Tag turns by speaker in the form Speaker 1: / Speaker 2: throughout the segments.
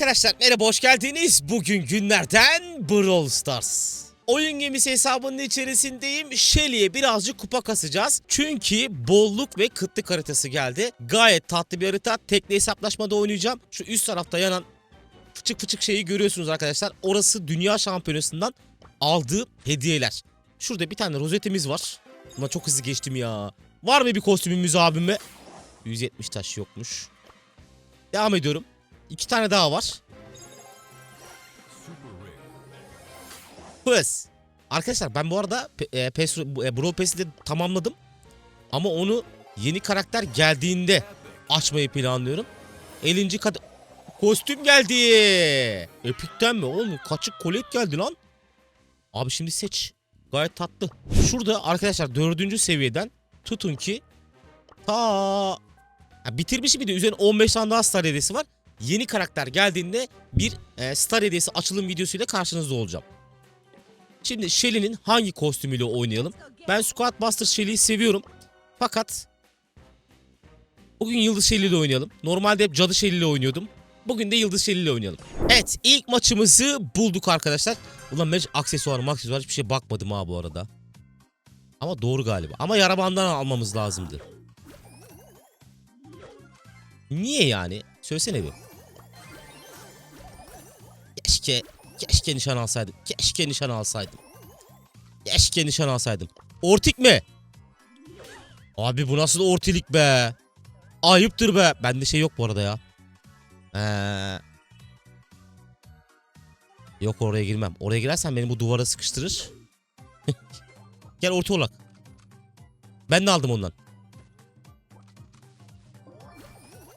Speaker 1: Arkadaşlar merhaba hoş geldiniz. Bugün günlerden Brawl Stars. Oyun gemisi hesabının içerisindeyim. Shelly'e birazcık kupa kasacağız. Çünkü bolluk ve kıtlık haritası geldi. Gayet tatlı bir harita. Tekli hesaplaşmada oynayacağım. Şu üst tarafta yanan fıçık fıçık şeyi görüyorsunuz arkadaşlar. Orası dünya şampiyonasından aldığım hediyeler. Şurada bir tane rozetimiz var. Ama çok hızlı geçtim ya. Var mı bir kostümümüz abime? 170 taş yokmuş. Devam ediyorum. İki tane daha var. Hız. Arkadaşlar ben bu arada e, PES, e, Brawl Pass'i de tamamladım. Ama onu yeni karakter geldiğinde açmayı planlıyorum. 50. kat kostüm geldi. Epic'ten mi oğlum? Kaçık kolet geldi lan. Abi şimdi seç. Gayet tatlı. Şurada arkadaşlar dördüncü seviyeden tutun ki ta ya bitirmişim bir de üzerine 15 tane daha star hediyesi var. Yeni karakter geldiğinde bir e, star hediyesi açılım videosuyla karşınızda olacağım. Şimdi Shelly'nin hangi kostümüyle oynayalım? Ben Squad Buster Shelly'yi seviyorum. Fakat bugün Yıldız Shelly ile oynayalım. Normalde hep Cadı Shelly ile oynuyordum. Bugün de Yıldız Shelly ile oynayalım. Evet ilk maçımızı bulduk arkadaşlar. Ulan match aksesuar aksesuar hiçbir şey bakmadım ha bu arada. Ama doğru galiba. Ama yara bandana almamız lazımdı. Niye yani? Söylesene bir. Keşke, keşke nişan alsaydım. Keşke nişan alsaydım. Keşke nişan alsaydım. Ortik mi? Abi bu nasıl ortilik be? Ayıptır be. Bende şey yok bu arada ya. Ee... Yok oraya girmem. Oraya girersen beni bu duvara sıkıştırır. Gel orta olak. Ben de aldım ondan.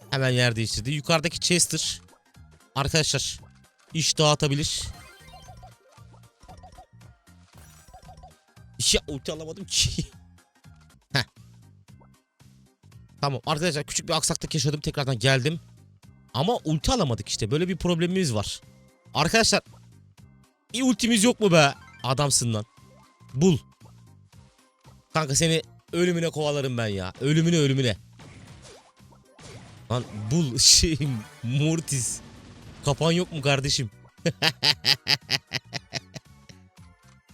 Speaker 1: Hemen yer değiştirdi. Yukarıdaki Chester. Arkadaşlar. İş dağıtabilir. Ya ulti alamadım ki. Tamam arkadaşlar küçük bir aksaklık yaşadım. Tekrardan geldim. Ama ulti alamadık işte. Böyle bir problemimiz var. Arkadaşlar. Bir ultimiz yok mu be? Adamsın lan. Bul. Kanka seni ölümüne kovalarım ben ya. Ölümüne ölümüne. Lan bul şey Mortis. Kafan yok mu kardeşim?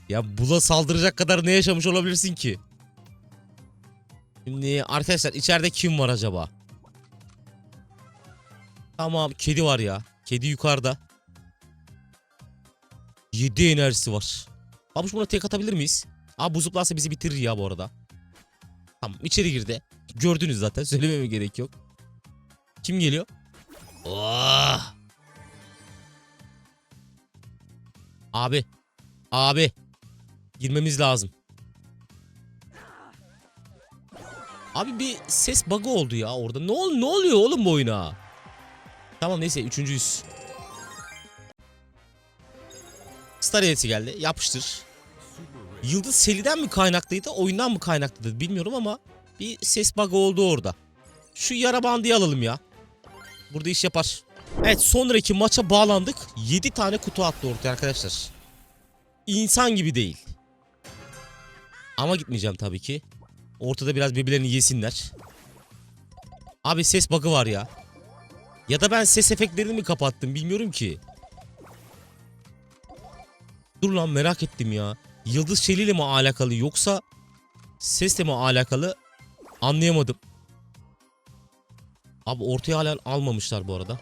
Speaker 1: ya bula saldıracak kadar ne yaşamış olabilirsin ki? Şimdi arkadaşlar içeride kim var acaba? Tamam kedi var ya. Kedi yukarıda. 7 enerjisi var. Abi buna tek atabilir miyiz? Abi bu zıplarsa bizi bitirir ya bu arada. Tamam içeri girdi. Gördünüz zaten söylememe gerek yok. Kim geliyor? Oh! Abi. Abi. Girmemiz lazım. Abi bir ses bug'ı oldu ya orada. Ne, ol ne oluyor oğlum bu oyuna? Tamam neyse üçüncüyüz. Star hediyesi geldi. Yapıştır. Yıldız Seli'den mi kaynaklıydı, oyundan mı kaynaklıydı bilmiyorum ama bir ses bug'ı oldu orada. Şu yara bandı alalım ya. Burada iş yapar. Evet sonraki maça bağlandık. 7 tane kutu attı ortaya arkadaşlar. İnsan gibi değil. Ama gitmeyeceğim tabii ki. Ortada biraz birbirlerini yesinler. Abi ses bug'ı var ya. Ya da ben ses efektlerini mi kapattım bilmiyorum ki. Dur lan merak ettim ya. Yıldız Şeli ile mi alakalı yoksa sesle mi alakalı anlayamadım. Abi ortaya hala almamışlar bu arada.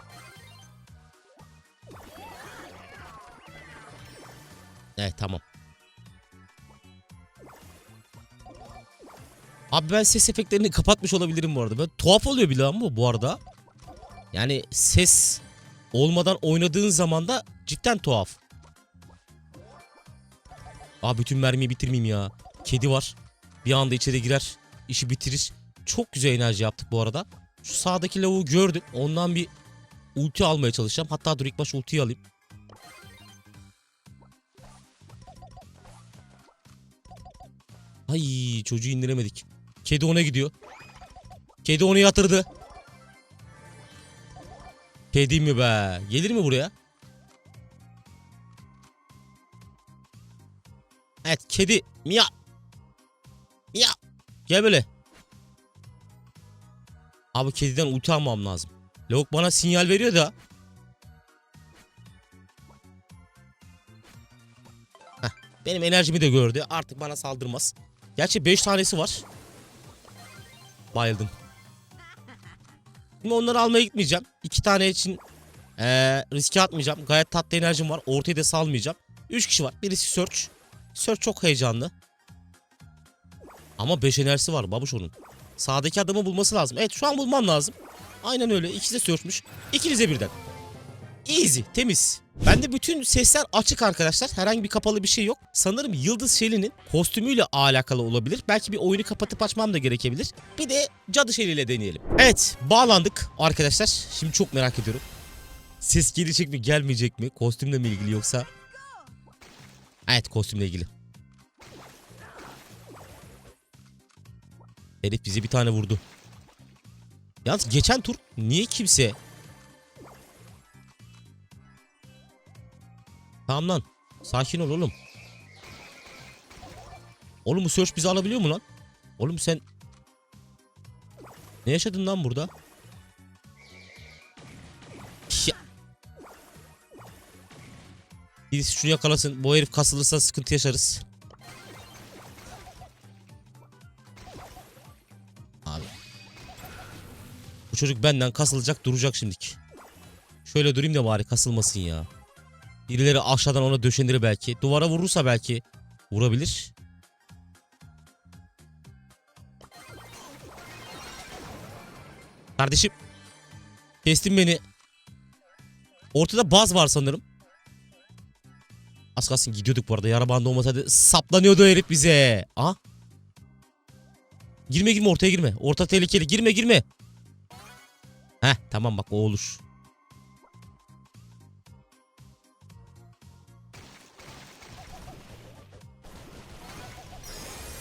Speaker 1: Evet tamam. Abi ben ses efektlerini kapatmış olabilirim bu arada. Böyle tuhaf oluyor bile ama bu arada. Yani ses olmadan oynadığın zaman da cidden tuhaf. Abi bütün mermiyi bitirmeyeyim ya. Kedi var. Bir anda içeri girer. işi bitirir. Çok güzel enerji yaptık bu arada. Şu sağdaki lavuğu gördüm. Ondan bir ulti almaya çalışacağım. Hatta dur ilk baş ultiyi alayım. Ay çocuğu indiremedik. Kedi ona gidiyor. Kedi onu yatırdı. Kedi mi be? Gelir mi buraya? Evet kedi. Mia. Mia. Gel böyle. Abi kediden ulti almam lazım. Lavuk bana sinyal veriyor da. Heh, benim enerjimi de gördü. Artık bana saldırmaz. Gerçi 5 tanesi var. Bayıldım. Şimdi onları almaya gitmeyeceğim. 2 tane için ee, riske atmayacağım. Gayet tatlı enerjim var. Ortayı da salmayacağım. 3 kişi var. Birisi Search. Search çok heyecanlı. Ama 5 enerjisi var babuş onun. Sağdaki adamı bulması lazım. Evet şu an bulmam lazım. Aynen öyle. İkisi de Search'müş. İkinize birden. Easy, temiz. Bende bütün sesler açık arkadaşlar. Herhangi bir kapalı bir şey yok. Sanırım Yıldız Şeli'nin kostümüyle alakalı olabilir. Belki bir oyunu kapatıp açmam da gerekebilir. Bir de Cadı Şeli ile deneyelim. Evet, bağlandık arkadaşlar. Şimdi çok merak ediyorum. Ses gelecek mi, gelmeyecek mi? Kostümle mi ilgili yoksa? Evet, kostümle ilgili. Herif bizi bir tane vurdu. Yalnız geçen tur niye kimse Tamam lan. Sakin ol oğlum. Oğlum bu search bizi alabiliyor mu lan? Oğlum sen... Ne yaşadın lan burada? Ya. Birisi şunu yakalasın. Bu herif kasılırsa sıkıntı yaşarız. Abi. Bu çocuk benden kasılacak duracak şimdiki. Şöyle durayım da bari kasılmasın ya. Birileri aşağıdan ona döşenir belki. Duvara vurursa belki vurabilir. Kardeşim. Kestin beni. Ortada baz var sanırım. Az kalsın gidiyorduk bu arada. Yara bandı olmasaydı saplanıyordu herif bize. Aha. Girme girme ortaya girme. Orta tehlikeli. Girme girme. Heh tamam bak o olur.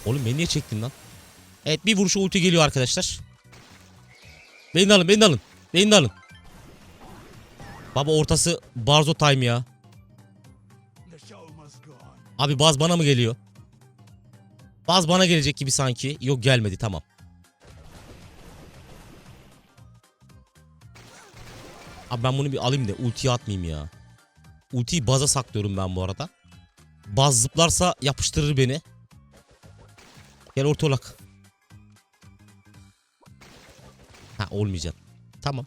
Speaker 1: Oğlum beni niye çektin lan? Evet bir vuruşa ulti geliyor arkadaşlar. Beni alın beni alın. Beni alın. Baba ortası Barzo time ya. Abi baz bana mı geliyor? Baz bana gelecek gibi sanki. Yok gelmedi tamam. Abi ben bunu bir alayım da ultiye atmayayım ya. Ultiyi baza saklıyorum ben bu arada. Baz zıplarsa yapıştırır beni. Gel ortaolak. Ha olmayacak. Tamam.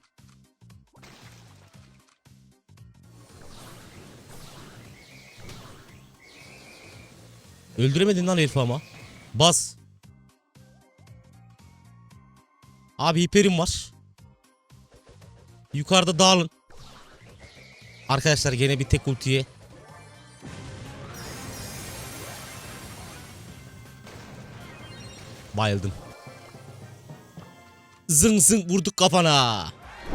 Speaker 1: Öldüremedin lan herifi ama. Bas. Abi hiperim var. Yukarıda dağılın. Arkadaşlar gene bir tek ultiye. Bayıldım. Zıng zıng vurduk kafana.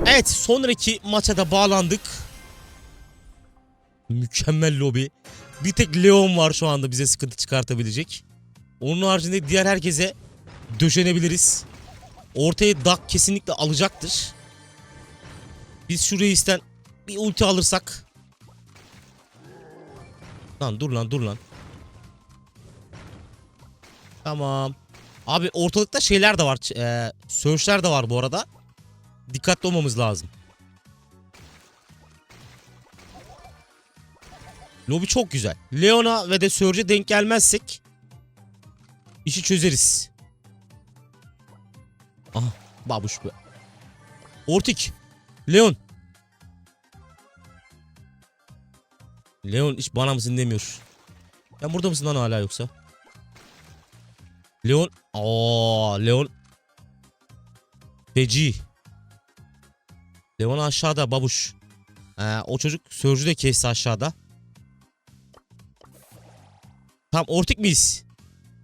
Speaker 1: Evet sonraki maça da bağlandık. Mükemmel lobi. Bir tek Leon var şu anda bize sıkıntı çıkartabilecek. Onun haricinde diğer herkese döşenebiliriz. Ortaya Duck kesinlikle alacaktır. Biz şu reisten bir ulti alırsak. Lan dur lan dur lan. Tamam. Abi ortalıkta şeyler de var. E, search'ler de var bu arada. Dikkatli olmamız lazım. Lobi çok güzel. Leona ve de Surge'e denk gelmezsek işi çözeriz. Aha babuş be. Ortik. Leon. Leon hiç bana mısın demiyor. Sen burada mısın lan hala yoksa? Leon. Aa, Leon. Feci. Leon aşağıda babuş. Ee, o çocuk sörcü de kesti aşağıda. Tam ortik miyiz?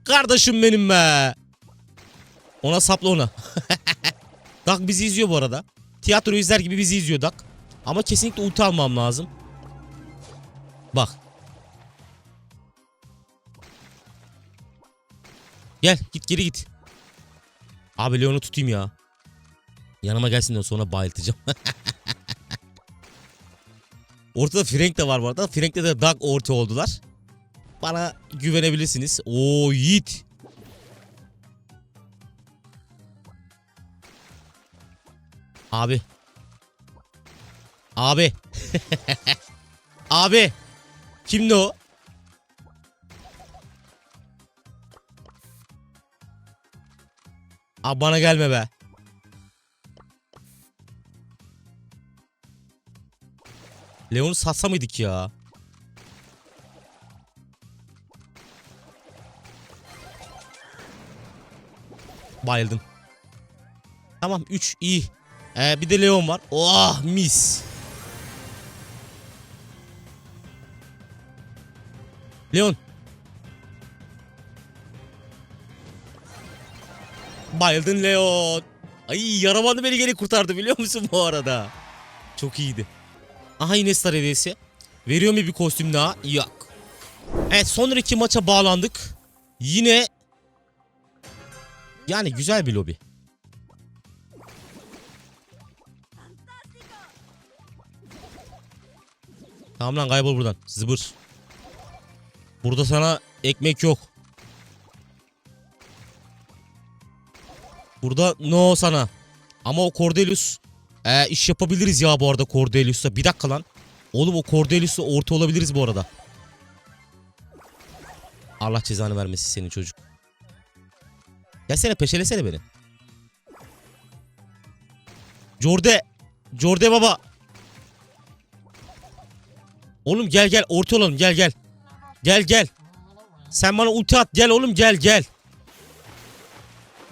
Speaker 1: Kardeşim benim be. Ona sapla ona. Dak bizi izliyor bu arada. Tiyatro izler gibi bizi izliyor Dak. Ama kesinlikle ulti almam lazım. Bak. Gel git geri git. Abi Leon'u tutayım ya. Yanıma gelsin de sonra bayıltacağım. Ortada Frank de var bu arada. Frank'le de Doug orta oldular. Bana güvenebilirsiniz. Oo Yiğit. Abi. Abi. Abi. Kimdi o? Aa, bana gelme be. Leon'u satsa mıydık ya? Bayıldım. Tamam 3 iyi. Ee, bir de Leon var. Oh mis. Leon. Bayıldın Leon. Ay yaramanı beni geri kurtardı biliyor musun bu arada? Çok iyiydi. Aha yine star hediyesi. Veriyor mu bir kostüm daha? Yok. Evet sonraki maça bağlandık. Yine yani güzel bir lobi. Tamam lan kaybol buradan. Zıbır. Burada sana ekmek yok. Burada no sana. Ama o Cordelius e, iş yapabiliriz ya bu arada Cordelius'la. Bir dakika lan. Oğlum o Cordelius'la orta olabiliriz bu arada. Allah cezanı vermesin senin çocuk. Gelsene peşelesene beni. Jorde. Jorde baba. Oğlum gel gel orta olalım gel gel. Gel gel. Sen bana ulti at gel oğlum gel gel.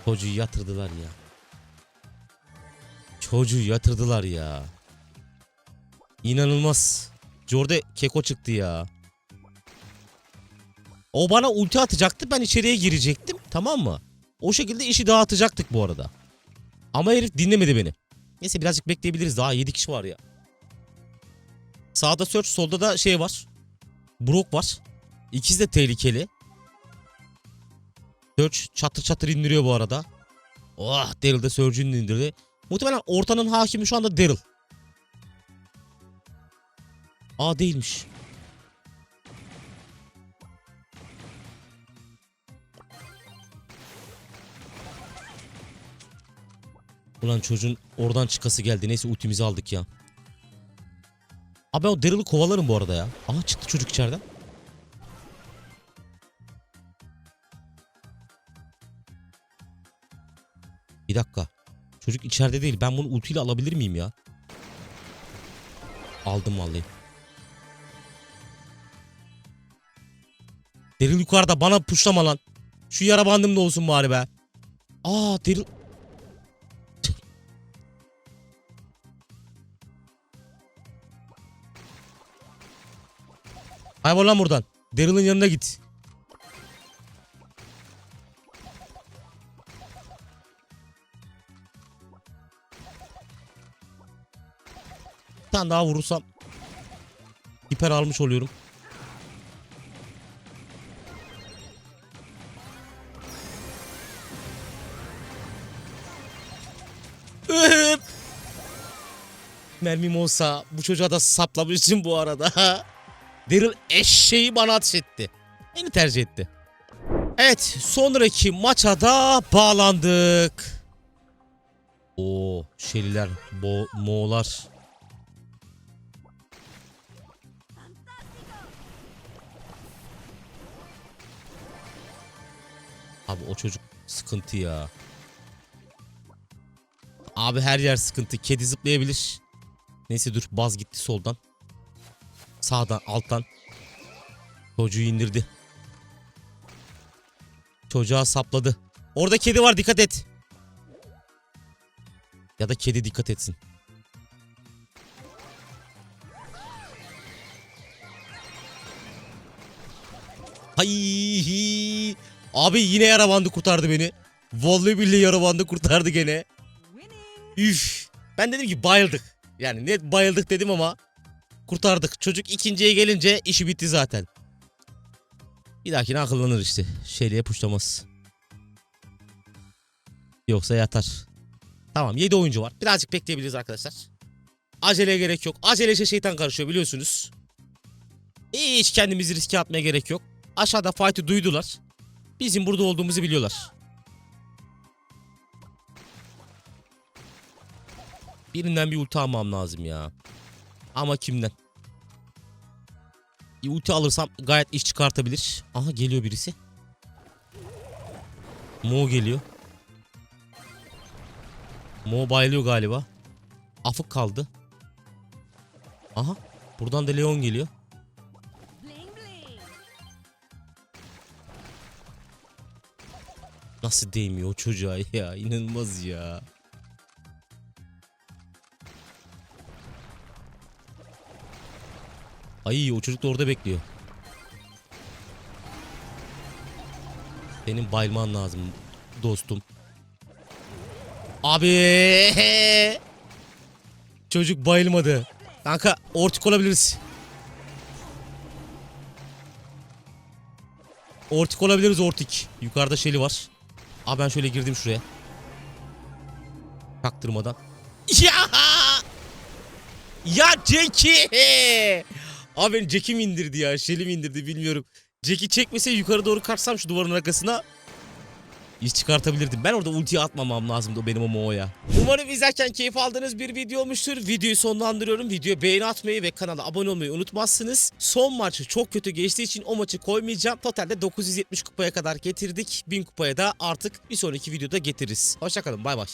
Speaker 1: Çocuğu yatırdılar ya. Çocuğu yatırdılar ya. İnanılmaz. Jorde keko çıktı ya. O bana ulti atacaktı ben içeriye girecektim tamam mı? O şekilde işi dağıtacaktık bu arada. Ama herif dinlemedi beni. Neyse birazcık bekleyebiliriz daha 7 kişi var ya. Sağda Search solda da şey var. Brock var. İkisi de tehlikeli. Search çatır çatır indiriyor bu arada. Oh Daryl de Surge'ün indirdi. Muhtemelen ortanın hakimi şu anda Daryl. Aa değilmiş. Ulan çocuğun oradan çıkası geldi. Neyse ultimizi aldık ya. Abi ben o Daryl'ı kovalarım bu arada ya. Aha çıktı çocuk içeriden. İçeride değil. Ben bunu ultiyle alabilir miyim ya? Aldım vallahi. Daryl yukarıda bana puşlama lan. Şu yara bandımda olsun bari be. Aa Daryl Kaybol lan buradan. Daryl'ın yanına git. Tane daha vurursam hiper almış oluyorum. Mermim olsa bu çocuğa da saplamışım bu arada. Daryl eşeği bana ateş etti. Beni tercih etti. Evet sonraki maça da bağlandık. O Şeliler, Bo Moğollar. Abi o çocuk sıkıntı ya. Abi her yer sıkıntı. Kedi zıplayabilir. Neyse dur baz gitti soldan. Sağdan alttan. Çocuğu indirdi. Çocuğa sapladı. Orada kedi var dikkat et. Ya da kedi dikkat etsin. Hay Abi yine yara bandı kurtardı beni. Vallahi billahi yara bandı kurtardı gene. Üf. Ben dedim ki bayıldık. Yani net bayıldık dedim ama kurtardık. Çocuk ikinciye gelince işi bitti zaten. Bir dahakine akıllanır işte. Şeyliğe puşlamaz. Yoksa yatar. Tamam 7 oyuncu var. Birazcık bekleyebiliriz arkadaşlar. Aceleye gerek yok. Acelece şeytan karışıyor biliyorsunuz. Hiç kendimizi riske atmaya gerek yok. Aşağıda fight'ı duydular. Bizim burada olduğumuzu biliyorlar. Birinden bir ulti almam lazım ya. Ama kimden? Bir ulti alırsam gayet iş çıkartabilir. Aha geliyor birisi. Mo geliyor. Mo bayılıyor galiba. Afık kaldı. Aha. Buradan da Leon geliyor. Nasıl değmiyor o çocuğa ya? İnanılmaz ya. Ay o çocuk da orada bekliyor. Senin bayılman lazım dostum. Abi. Çocuk bayılmadı. Kanka ortik olabiliriz. Ortik olabiliriz ortik. Yukarıda şeli var. Aa ben şöyle girdim şuraya. Çaktırmadan. Ya! Ya Jackie! Abi beni Jackie mi indirdi ya? Şeli mi indirdi bilmiyorum. Jackie çekmese yukarı doğru kaçsam şu duvarın arkasına iş çıkartabilirdim. Ben orada ultiyi atmamam lazımdı benim o Mo'ya. Umarım izlerken keyif aldığınız bir video olmuştur. Videoyu sonlandırıyorum. Videoya beğeni atmayı ve kanala abone olmayı unutmazsınız. Son maçı çok kötü geçtiği için o maçı koymayacağım. Totalde 970 kupaya kadar getirdik. 1000 kupaya da artık bir sonraki videoda getiririz. Hoşçakalın bay bay.